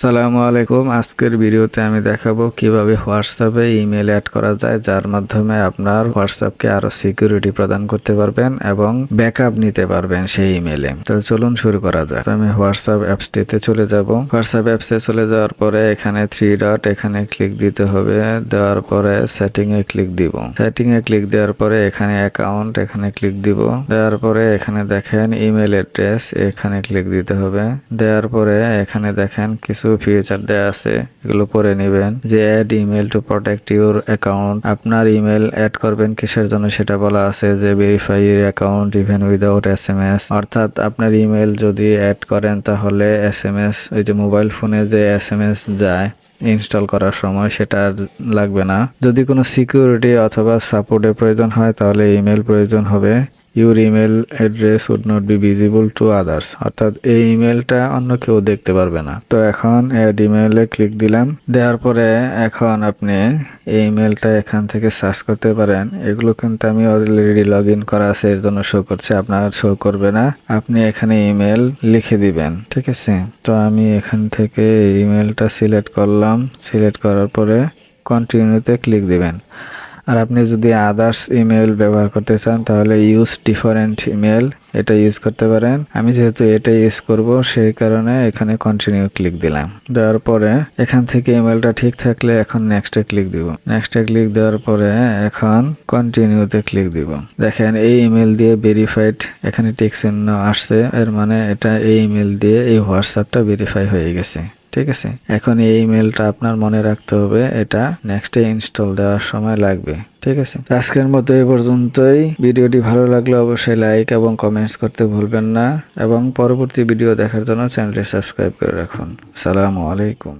সালামু আলাইকুম। আজকের ভিডিওতে আমি দেখাবো কীভাবে হোয়াটসঅ্যাপে ইমেল অ্যাড করা যায়, যার মাধ্যমে আপনার হোয়াটসঅ্যাপকে আরও সিকিউরিটি প্রদান করতে পারবেন এবং ব্যাকআপ নিতে পারবেন সেই ইমেলে তো চলুন শুরু করা তো আমি হোয়াটসঅ্যাপ অ্যাপসটিতে চলে যাব। হোয়াটসঅ্যাপ অ্যাপসে চলে যাওয়ার পরে এখানে থ্রি ডট এখানে ক্লিক দিতে হবে। দেওয়ার পরে সেটিং এ ক্লিক দিব। সেটিং এ ক্লিক দেওয়ার পরে এখানে অ্যাকাউন্ট এখানে ক্লিক দিব। দেওয়ার পরে এখানে দেখেন ইমেল অ্যাড্রেস এখানে ক্লিক দিতে হবে। দেওয়ার পরে এখানে দেখেন কিছু ফিচার দেওয়া আছে, এগুলো পরে নেবেন। যে add email to protect your account আপনার ইমেল অ্যাড করবেন কিসের জন্য সেটা বলা আছে, যে verify your account even without S M S অর্থাৎ আপনার ইমেল যদি অ্যাড করেন, তাহলে এস এম এস ওই যে মোবাইল ফোনে যে এস এম এস যায় ইনস্টল করার সময় সেটা লাগবে না। যদি কোনো সিকিউরিটি অথবা সাপোর্টের প্রয়োজন হয়, তাহলে ইমেল প্রয়োজন হবে। Your email address would not be visible to others অর্থাৎ এই ইমেলটা অন্য কেউ দেখতে পারবে না। তো এখন অ্যাড ইমেলে ক্লিক দিলাম। দেওয়ার পরে এখন আপনি এই ইমেলটা এখান থেকে সার্চ করতে পারেন। এগুলো কিন্তু আমি অলরেডি লগ ইন করা আছে, এর জন্য শো করছে। আপনার শো করবে না। আপনি এখানে ইমেল লিখে দিবেন, ঠিক আছে? তো আমি এখান থেকে ইমেলটা সিলেক্ট করলাম। সিলেক্ট করার পরে কন্টিনিউতে ক্লিক দিবেন। আর আপনি যদি আদার্স ইমেল ব্যবহার করতে চান, তাহলে ইউজ ডিফারেন্ট ইমেল এটা ইউজ করতে পারেন। আমি যেহেতু এটা ইউজ করব, সেই কারণে এখানে কন্টিনিউ ক্লিক দিলাম। দেওয়ার পরে এখান থেকে ইমেলটা ঠিক থাকলে এখন নেক্সটে ক্লিক দিব। নেক্সটে ক্লিক দেওয়ার পরে এখন কন্টিনিউতে ক্লিক দিব। দেখেন, এই ইমেল দিয়ে ভেরিফাইড এখানে টিক চিহ্ন আসছে। এর মানে এটা এই ইমেল দিয়ে এই হোয়াটসঅ্যাপটা ভেরিফাই হয়ে গেছে। ঠিক আছে? এখন এই ইমেলটা আপনার মনে রাখতে হবে, এটা নেক্সটে ইনস্টল দেওয়ার সময় লাগবে, ঠিক আছে? আজকের মতো এই পর্যন্তই। ভিডিওটি ভালো লাগলে অবশ্যই লাইক এবং কমেন্টস করতে ভুলবেন না, এবং পরবর্তী ভিডিও দেখার জন্য চ্যানেলটি সাবস্ক্রাইব করে রাখুন। সালামু আলাইকুম।